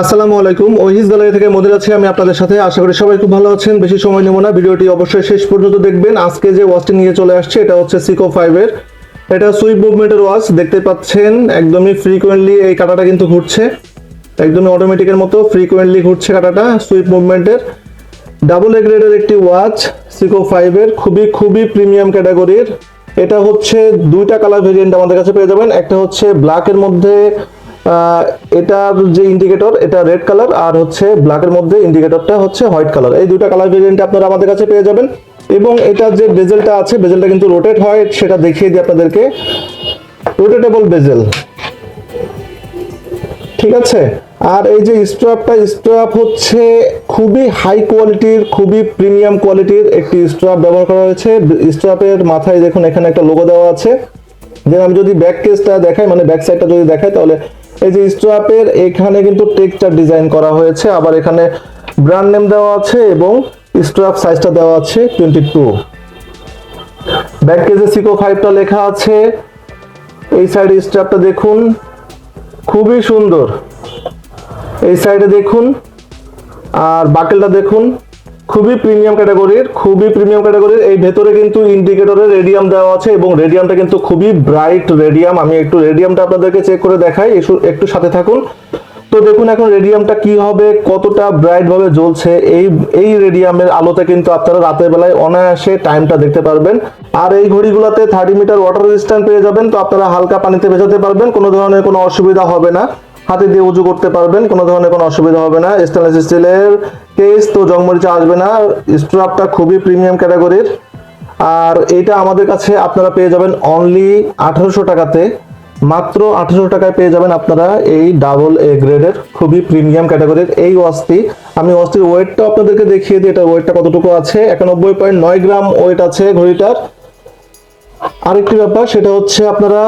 আসসালামু আলাইকুম। ওহিস গ্যালারি থেকে মদির আছি আমি আপনাদের সাথে আশা করি সবাই খুব ভালো আছেন। বেশি সময় নেব না। ভিডিওটি অবশ্যই শেষ পর্যন্ত দেখবেন। আজকে যে ওয়াচটি নিয়ে চলে আসছে, এটা হচ্ছে সিকো ফাইভের এটা সুইপ মুভমেন্টের ওয়াচ। দেখতে পাচ্ছেন, একদমই ফ্রিকোয়েন্টলি এই কাটাটা কিন্তু ঘুরছে। একদমই অটোমেটিকের মতো ফ্রিকোয়েন্টলি ঘুরছে কাটাটা সুইপ মুভমেন্টের ডাবল এ গ্রেডের একটি ওয়াচ সিকো ফাইভের খুবই খুবই প্রিমিয়াম ক্যাটাগরির এটা হচ্ছে দুইটা কালার ভেরিয়েন্ট আমাদের কাছে পেয়ে যাবেন। একটা হচ্ছে ব্ল্যাকের মধ্যে এটার যে ইন্ডিকেটর এটা রেড কালার আর হচ্ছে ব্ল্যাকের মধ্যে ইন্ডিকেটরটা হচ্ছে হোয়াইট কালার এই দুইটা কালার ভেরিয়েন্ট আপনারা আমাদের কাছে পেয়ে যাবেন। এবং এটার যে বেজেলটা আছে বেজেলটা কিন্তু রোটেট হয়, সেটা দেখিয়ে দিই আপনাদেরকে। রোটেটেবল বেজেল ঠিক আছে? আর এই যে স্ট্রাপটা স্ট্রাপ হচ্ছে খুবই হাই কোয়ালিটির খুবই প্রিমিয়াম কোয়ালিটির একটি স্ট্রাপ ব্যবহার করা হয়েছে। স্ট্রাপের মাথায় দেখুন, এখানে একটা লোগো দেওয়া আছে। দেন আমি যদি ব্যাক কেসটা দেখাই মানে ব্যাক সাইডটা যদি দেখাই, তাহলে এই যে স্ট্রাপের এখানে কিন্তু টেক্সচার ডিজাইন করা হয়েছে। আবার এখানে ব্র্যান্ড নেম দেওয়া আছে এবং স্ট্রাপ সাইজটা দেওয়া আছে টোয়েন্টি টু ব্যাক কেজে সিকো ফাইভটা লেখা আছে। এই সাইডে স্ট্রাপটা দেখুন, খুবই সুন্দর। এই সাইডে দেখুন, আর বাকেলটা দেখুন। খুবই প্রিমিয়াম ক্যাটাগরির খুবই প্রিমিয়াম ক্যাটাগরির এই ভেতরে কিন্তু ইন্ডিকেটরের রেডিয়াম দেওয়া আছে এবং রেডিয়ামটা কিন্তু খুবই ব্রাইট রেডিয়াম আমি একটু রেডিয়ামটা আপনাদেরকে চেক করে দেখাই, একটু সাথে থাকুন। তো দেখুন এখন রেডিয়ামটা কি হবে, কতটা ব্রাইট ভাবে জ্বলছে, এই এই রেডিয়ামের আলোতে কিন্তু আপনারা রাতের বেলায় অনায়াসে টাইমটা দেখতে পারবেন। আর এই ঘড়িগুলোতে থার্টি মিটার ওয়াটার রেজিস্ট্যান্ট পেয়ে যাবেন, তো আপনারা হালকা পানিতে ভেজাতে পারবেন, কোনো ধরনের কোনো অসুবিধা হবে না। হাতে দিয়ে উজু করতে পারবেন, কোনো ধরনের কোনো অসুবিধা হবে না। স্টেনলেস স্টিলের কেস তো জংমরিচা আসবে না স্ট্রাপটা খুবই প্রিমিয়াম ক্যাটাগরির আর এটা আমাদের কাছে আপনারা পেয়ে যাবেন অনলি আঠারোশো টাকাতে। মাত্র আঠারোশো টাকায় পেয়ে যাবেন আপনারা এই ডাবল এ গ্রেডের খুবই প্রিমিয়াম ক্যাটাগরির এই ওয়াচটি আমি ওয়াচটির ওয়েটটা আপনাদেরকে দেখিয়ে দিই এটার ওয়েটটা কতটুকু আছে? একানব্বই পয়েন্ট নয় গ্রাম ওয়েট আছে ঘড়িটার। আরেকটি ব্যাপার, সেটা হচ্ছে আপনারা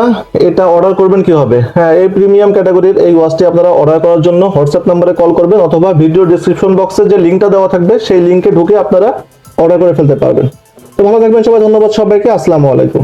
এটা অর্ডার করবেন কীভাবে? হ্যাঁ এই প্রিমিয়াম ক্যাটাগরির এই ওয়াচটি আপনারা অর্ডার করার জন্য হোয়াটসঅ্যাপ নাম্বারে কল করবেন অথবা ভিডিও ডিসক্রিপশন বক্সে যে লিঙ্কটা দেওয়া থাকবে, সেই লিঙ্কে ঢুকে আপনারা অর্ডার করে ফেলতে পারবেন। তো ভালো থাকবেন সবাই, ধন্যবাদ সবাইকে, আসসালামু আলাইকুম।